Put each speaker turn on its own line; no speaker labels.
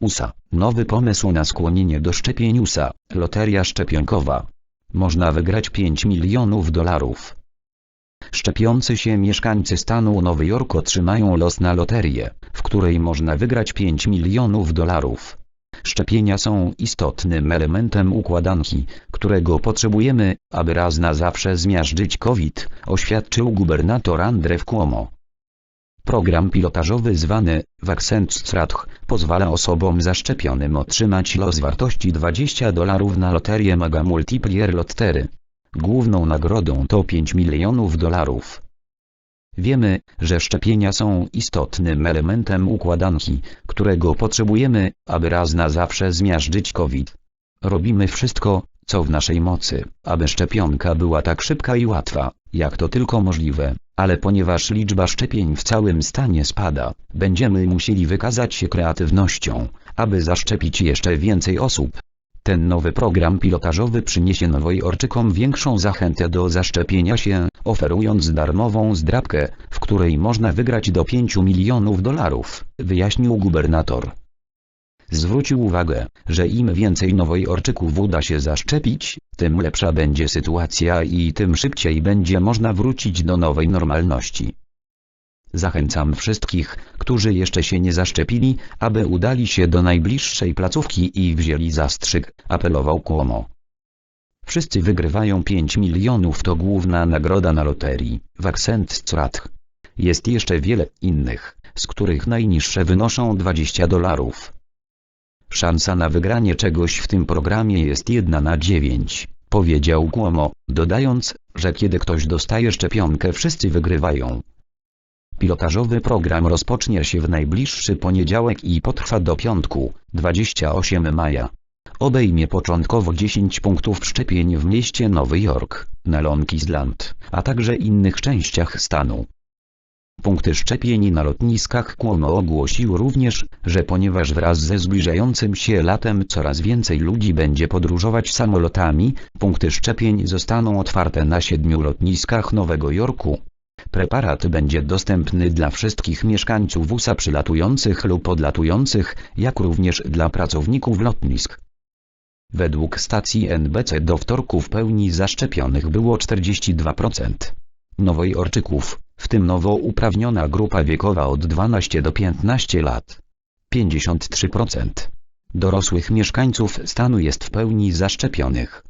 USA. Nowy pomysł na skłonienie do szczepień USA. Loteria szczepionkowa. Można wygrać 5 milionów dolarów. Szczepiący się mieszkańcy stanu Nowy Jork otrzymają los na loterię, w której można wygrać 5 milionów dolarów. Szczepienia są istotnym elementem układanki, którego potrzebujemy, aby raz na zawsze zmiażdżyć COVID, oświadczył gubernator Andrew Cuomo. Program pilotażowy zwany Vaccine Stratch pozwala osobom zaszczepionym otrzymać los wartości 20 dolarów na loterię Mega Multiplier Lottery. Główną nagrodą to 5 milionów dolarów. Wiemy, że szczepienia są istotnym elementem układanki, którego potrzebujemy, aby raz na zawsze zmiażdżyć COVID. Robimy wszystko, co w naszej mocy, aby szczepionka była tak szybka i łatwa, jak to tylko możliwe, ale ponieważ liczba szczepień w całym stanie spada, będziemy musieli wykazać się kreatywnością, aby zaszczepić jeszcze więcej osób. Ten nowy program pilotażowy przyniesie nowojorczykom większą zachętę do zaszczepienia się, oferując darmową zdrabkę, w której można wygrać do 5 milionów dolarów, wyjaśnił gubernator. Zwrócił uwagę, że im więcej nowojorczyków uda się zaszczepić, tym lepsza będzie sytuacja i tym szybciej będzie można wrócić do nowej normalności. Zachęcam wszystkich, którzy jeszcze się nie zaszczepili, aby udali się do najbliższej placówki i wzięli zastrzyk, apelował Cuomo. Wszyscy wygrywają 5 milionów to główna nagroda na loterii, Vaccent Stratch. Jest jeszcze wiele innych, z których najniższe wynoszą 20 dolarów. Szansa na wygranie czegoś w tym programie jest jedna na 9, powiedział Cuomo, dodając, że kiedy ktoś dostaje szczepionkę wszyscy wygrywają. Pilotażowy program rozpocznie się w najbliższy poniedziałek i potrwa do piątku, 28 maja. Obejmie początkowo 10 punktów szczepień w mieście Nowy Jork, na Long Island, a także innych częściach stanu. Punkty szczepień na lotniskach Cuomo ogłosił również, że ponieważ wraz ze zbliżającym się latem coraz więcej ludzi będzie podróżować samolotami, punkty szczepień zostaną otwarte na siedmiu lotniskach Nowego Jorku. Preparat będzie dostępny dla wszystkich mieszkańców USA przylatujących lub odlatujących, jak również dla pracowników lotnisk. Według stacji NBC do wtorku w pełni zaszczepionych było 42%. Nowojorczyków, w tym nowo uprawniona grupa wiekowa od 12 do 15 lat. 53%. Dorosłych mieszkańców stanu jest w pełni zaszczepionych.